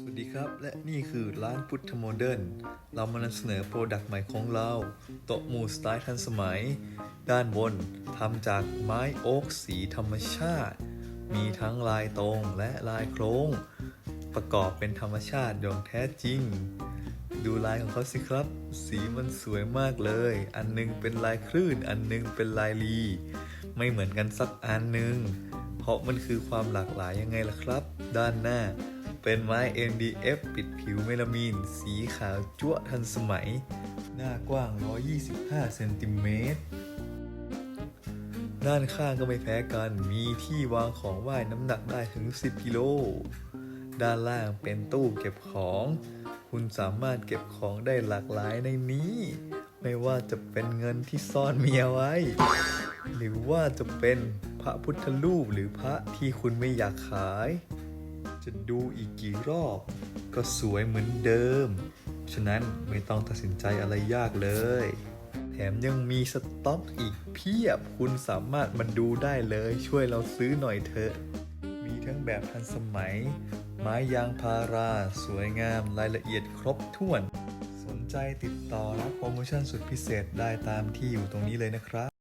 สวัสดีครับ และนี่คือร้านพุทธโมเดิร์นเรามานำเสนอโปรดักต์ใหม่ของเราโต๊ะหมู่สไตล์ทันสมัย ด้านบนทำจากไม้โอ๊กสีธรรมชาติ มีทั้งลายตรงและลายโครง ประกอบเป็นธรรมชาติอย่างแท้จริง ดูลายของเขาสิครับ สีมันสวยมากเลย อันหนึงเป็นลายคลื่น อันหนึงเป็นลายลี ไม่เหมือนกันสักอันหนึ่งเพราะมันคือความหลากหลายยังไงล่ะครับ ด้านหน้า เป็นไม้ MDF ปิดผิวเมลามีน สีขาวจั่วทันสมัย หน้ากว้าง 125 เซนติเมตร ด้านข้างก็ไม่แพ้กัน มีที่วางของไหว้น้ำหนักได้ถึง 10 กิโล ด้านล่างเป็นตู้เก็บของ คุณสามารถเก็บของได้หลากหลายในนี้ ไม่ว่าจะเป็นเงินที่ซ่อนเมียไว้ หรือว่าจะเป็นพระพุทธรูปหรือพระที่คุณไม่อยากขาย จะดูอีกกี่รอบ ก็สวยเหมือนเดิม ฉะนั้นไม่ต้องตัดสินใจอะไรยากเลย แถมยังมีสต็อกอีกเพียบ คุณสามารถมาดูได้เลย ช่วยเราซื้อหน่อยเถอะ มีทั้งแบบทันสมัย ไม้ยางพารา สวยงามรายละเอียดครบถ้วน สนใจติดต่อรับโปรโมชั่นสุดพิเศษได้ตามที่อยู่ตรงนี้เลยนะครับ